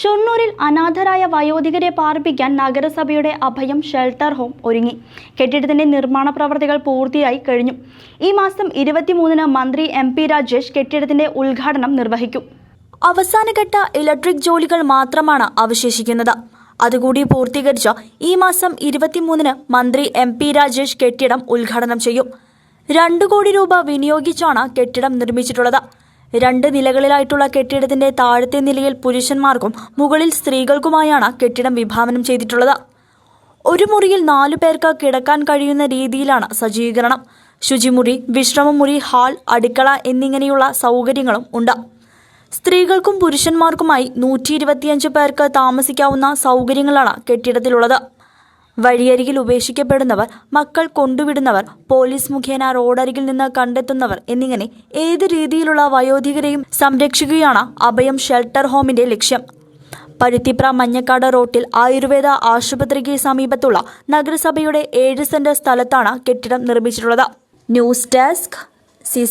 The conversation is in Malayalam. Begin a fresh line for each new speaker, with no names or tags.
ഷൊർണൂരിൽ അനാഥരായ വയോധികരെ പാർപ്പിക്കാൻ നഗരസഭയുടെ അഭയം ഷെൽട്ടർ ഹോം ഒരുങ്ങി. കെട്ടിടത്തിന്റെ നിർമ്മാണ പ്രവർത്തികൾ പൂർത്തിയായി കഴിഞ്ഞു. ഈ മാസം ഇരുപത്തിമൂന്നിന് മന്ത്രി എം പി രാജേഷ് കെട്ടിടത്തിന്റെ ഉദ്ഘാടനം നിർവഹിക്കും. അവസാനഘട്ട ഇലക്ട്രിക് ജോലികൾ മാത്രമാണ് അവശേഷിക്കുന്നത്. അതുകൂടി പൂർത്തീകരിച്ച ഈ മാസം ഇരുപത്തിമൂന്നിന് മന്ത്രി എം പി രാജേഷ് കെട്ടിടം ഉദ്ഘാടനം ചെയ്യും. രണ്ടു കോടി രൂപ വിനിയോഗിച്ചാണ് കെട്ടിടം നിർമ്മിച്ചിട്ടുള്ളത്. രണ്ട് നിലകളിലായിട്ടുള്ള കെട്ടിടത്തിന്റെ താഴത്തെ നിലയിൽ പുരുഷന്മാർക്കും മുകളിൽ സ്ത്രീകൾക്കുമായാണ് കെട്ടിടം വിഭാവനം ചെയ്തിട്ടുള്ളത്. ഒരു മുറിയിൽ നാലു പേർക്ക് കിടക്കാൻ കഴിയുന്ന രീതിയിലാണ് സജ്ജീകരണം. ശുചിമുറി വിശ്രമമുറി ഹാൾ അടുക്കള എന്നിങ്ങനെയുള്ള സൗകര്യങ്ങളും ഉണ്ട്. സ്ത്രീകൾക്കും പുരുഷന്മാർക്കുമായി നൂറ്റി ഇരുപത്തിയഞ്ച് പേർക്ക് താമസിക്കാവുന്ന സൗകര്യങ്ങളാണ് കെട്ടിടത്തിലുള്ളത്. വഴിയരികിൽ ഉപേക്ഷിക്കപ്പെടുന്നവർ മക്കൾ കൊണ്ടുവിടുന്നവർ പോലീസ് മുഖേന റോഡരികിൽ നിന്ന് കണ്ടെത്തുന്നവർ എന്നിങ്ങനെ ഏത് രീതിയിലുള്ള വയോധികരെയും സംരക്ഷിക്കുകയാണ് അഭയം ഷെൽട്ടർ ഹോമിന്റെ ലക്ഷ്യം. പരുത്തിപ്ര മഞ്ഞക്കാട് റോട്ടിൽ ആയുർവേദ ആശുപത്രിക്ക് സമീപത്തുള്ള നഗരസഭയുടെ ഏഴ് സെന്റ് സ്ഥലത്താണ് കെട്ടിടം നിർമ്മിച്ചിട്ടുള്ളത്. News desk C